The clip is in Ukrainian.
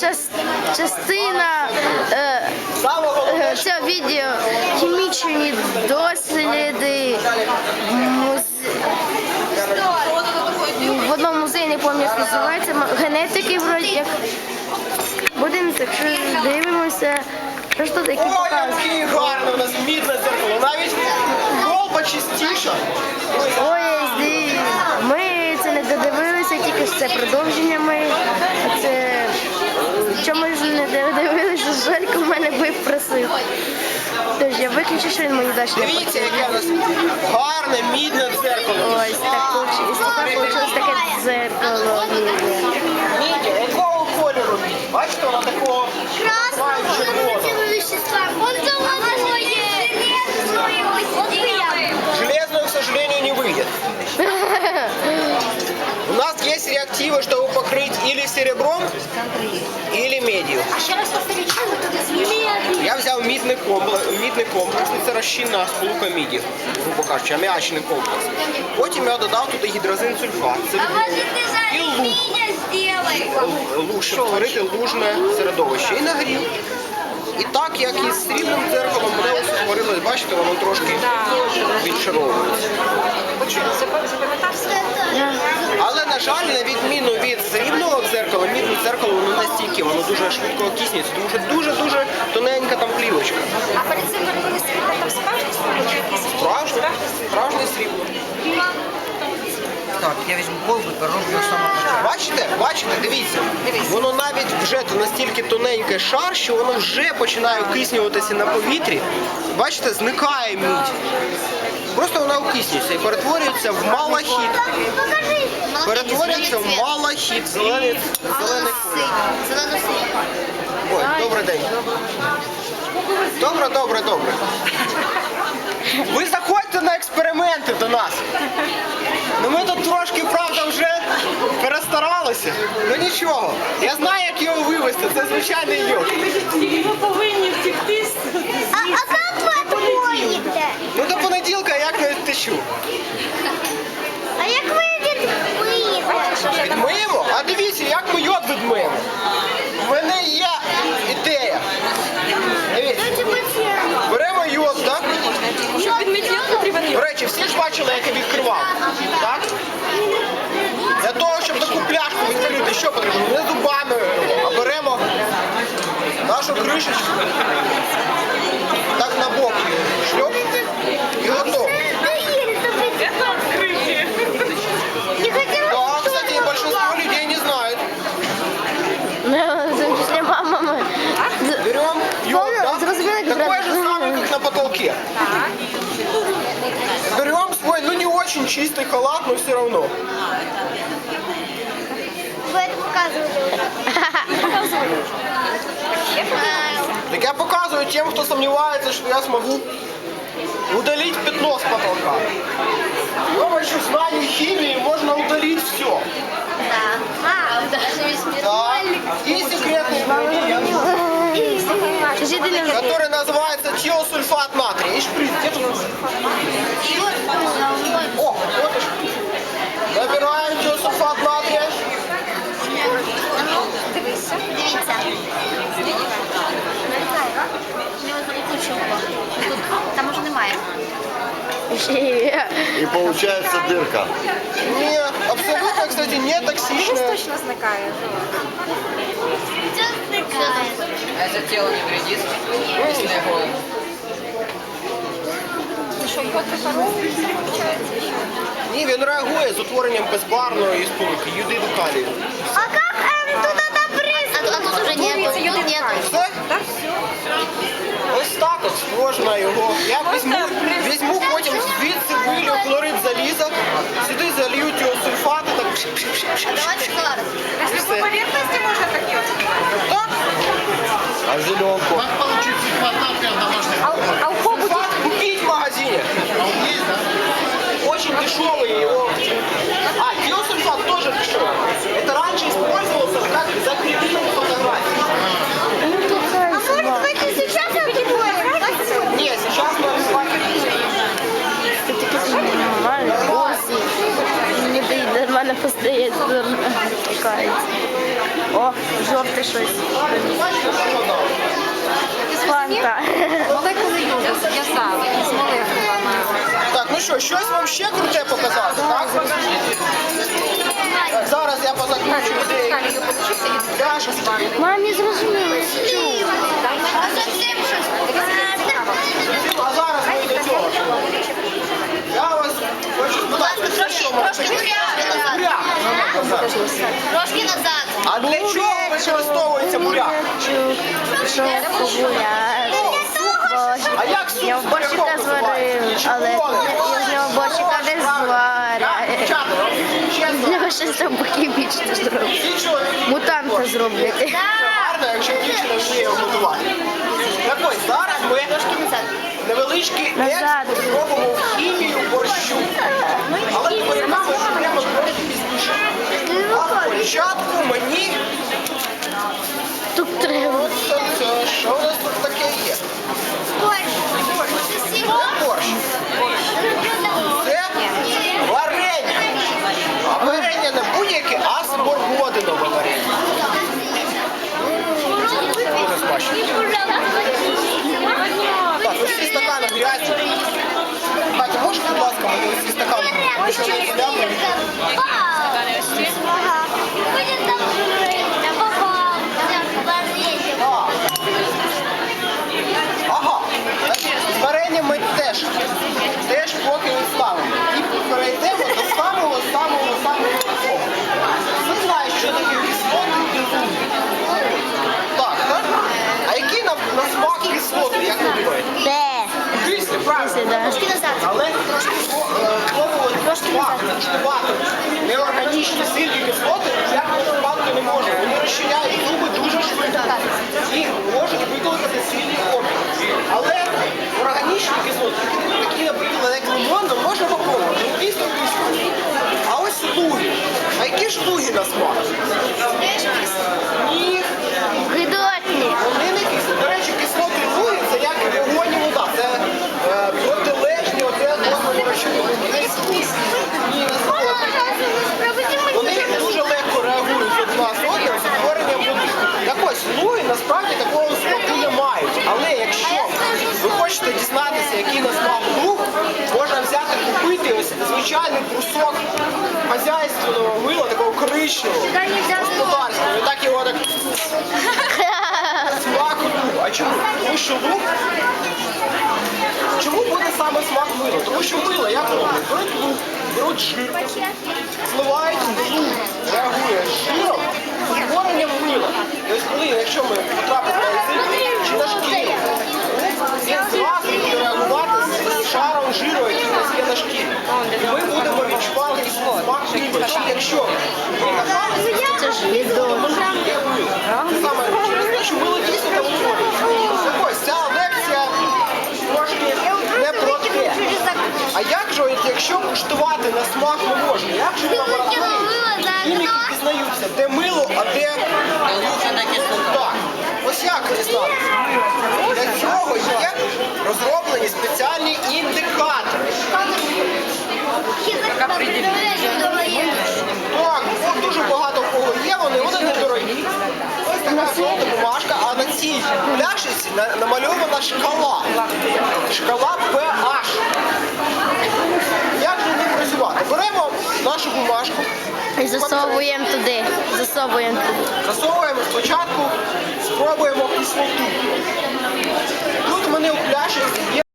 час, частина е, е, цього відео хімічні досліди. В одному музеї не пам'ятаю, як називається, генетики вроді як. Будемо, якщо дивимося, просто такі Ой, показують. який гарний у нас мідне зеркало. Навіть колба чистіша. Ой. Ми це не додивилися, тільки що це продовження ми. Це Желько в мене би просив. Тож я виключу, що він мені дасть не Дивіться, яке у нас гарне мідне дзеркало. Ось так вийшло таке дзеркало. Мідя, якого кольору? Бачите, воно такого Красного червоного. вещества. Он золотое. Железного, к сожалению, не выйдет. У нас есть реактивы, чтобы покрыть или серебром, или медью. А ще раз повторіть, що ви туди зміли? Я взяв мідний комплекс, мідний комплекс, це розчинна сполука міді, грубо кажучи, аміачний комплекс. Потім я додав туди гідрозин сульфат. Це А може ти І зараз лук. міня зробиш? л- луг, щоб створити лужне середовище. І нагрів. І так, як і з срібним дзеркалом, мене ось утворилось, бачите, воно трошки відшаровується. Але, на жаль, на відміну від срібного дзеркала, мідне дзеркало воно настільки, воно дуже швидко окиснюється, тому що дуже-дуже тоненька там плівочка. А перед цим ви там срібло чи якесь? Так, я візьму колбу, перероблю саме. Бачите, бачите, дивіться, воно навіть вже настільки тоненький шар, що воно вже починає окиснюватися на повітрі. Бачите, зникає мідь. Просто вона окиснюється і перетворюється в малахіт. Перетворюється в малахіт, зелений, зелений колір. Ой, добрий день. Добре, добре, добре. Ви заходьте на експерименти до нас. Ну ми тут трошки, правда, вже перестаралися. Ну нічого. Я знаю, як його вивезти. Це звичайний йод. Ви повинні втекти А, а как ви відмоїте? Ну до понеділка як не течу. А як ви відмиєте? Відмиємо? А дивіться, як ми йод відмиємо. Мене є ідея. Дивіться, беремо йод, так? Щоб відмітляти потрібен До речі, всі ж бачили, як я відкривав. Так? Для того, щоб таку пляшку відкрити, що потрібно? Не зубами, а беремо нашу кришечку. Так на бок шльоп і готово. Помню, да? зразумели, как Такой раз- же самый, как на потолке. Берем свой, ну не очень чистый халат, но все равно. Ви це показували. Так я показываю тем, кто сомневается, что я смогу удалить пятно с потолка. С помощью знаний химии можно удалить все. А, даже весь Да. И ти не который называется тиосульфат натрия. И шприц. Где тут? О, вот и шприц. Набираем тиосульфат натрия. Там уже немає. И получается дырка. Кстати, не токсичная. Точно зникає. Зникає. Это тело не вредит, если его... Що. Ні, він реагує з утворенням безбарної сполуки, юдиду калію. Давайте класс. і все. Поверхності можна такі от? Так, А зеленку? А, а у кого сульфат купіть в магазине. Очень дешевый его. А, тиосульфат тоже дешевый. Это раньше использовался как закрепление фотографий. О, жовте щось. Фанта. Молекули йоду зв'язали із молекулами. Так, ну що, щось вам ще круте показати, так? Так, Зараз я позакручу людей. Калію получився і Даша, Мам, не зрозуміла. А зараз ми до цього. Я вас хочу спитати, що ми трошки назад. Трошки назад. А для чого використовується буряк? А як суп Я в борщика зварив, але я з нього борщика не зварю. З нього покібічне зроблю. всі чоловіки Мутанта зроблять. гарно, якщо дівчина вміє готувати. Так ось, зараз ми невеличкий експорт в хімію борщу. Але буряка ми живемо трошки пізніше. А спочатку мені Тут треба. Це, це, що у нас тут таке є? Борщ. Борщ. Це варення. А варення не будь-яке, а сморгодинове варення. Дуже смачно. Так, ось ці стакани грязні. Катя, можеш, будь ласка, мені ось ці стакани? Ми що, не їдемо? Ходит там жиры, там попал, там лазейки. А. Ага. З варенням ми теж, теж поки відставимо. І перейдемо до самого, самого, самого такого. Ви знаєте, що таке кислоти і кислоти. Так, так? А які на, на смак кислоти, як ви думаєте? Де? Кислі, правильно. Сюди. Трошки назад. Але пробувати куштувати неорганічні сильні кислоти, як куштувати не можна. Вони розчиняють зуби дуже швидко і можуть викликати сильні опіки. Але органічні кислоти, такі, наприклад, як лимон, можна попробувати. Дійсно кисло. А ось луги. А які ж луги на смак? Ні, Гидотні. вони не кислі. До речі, кислоти луги це як вогонь і вода. Це е, протилежні оце одному. Вони ні, не схожі. Вони дуже легко реагують одна з одним з утворенням води. Так ось, луги насправді такого смаку не мають. Але якщо ви хочете дізнатися, який на смак луг, можна взяти, купити ось звичайний брусок хазяйственного мила, такого коричневого, господарського. І так його так смак лугу. А чому? Тому що луг Чому буде саме смак мила? Тому що мило, як роблять? Беруть лук, беруть жир, зливають лук, реагує з жиром, з утворенням мила. І ось коли, якщо ми потрапимо на язик чи на шкіру, він зразу буде реагувати з шаром жиру, який у нас є на шкірі. І ми будемо відчувати смак мила. Тому якщо Це ж відомо. є мило. Це саме через те, що мило дійсно там ось ця лекція трошки не про те. А як же, якщо куштувати на смак не можна, як же в лабораторії хіміки дізнаються, де мило, а де Лучше на кислоту. так. Ось як дізнатися? Для цього є розроблені спеціальні індикатори. Так, от дуже багато в кого є, вони вони недорогі. Ось така золота бумажка, а на цій пляшці намальована шкала. Шкала PH. Як же її працювати? Беремо нашу бумажку. І засовуємо туди. Засовуємо туди. Засовуємо спочатку, спробуємо кислоту. Тут у мене у пляшці є.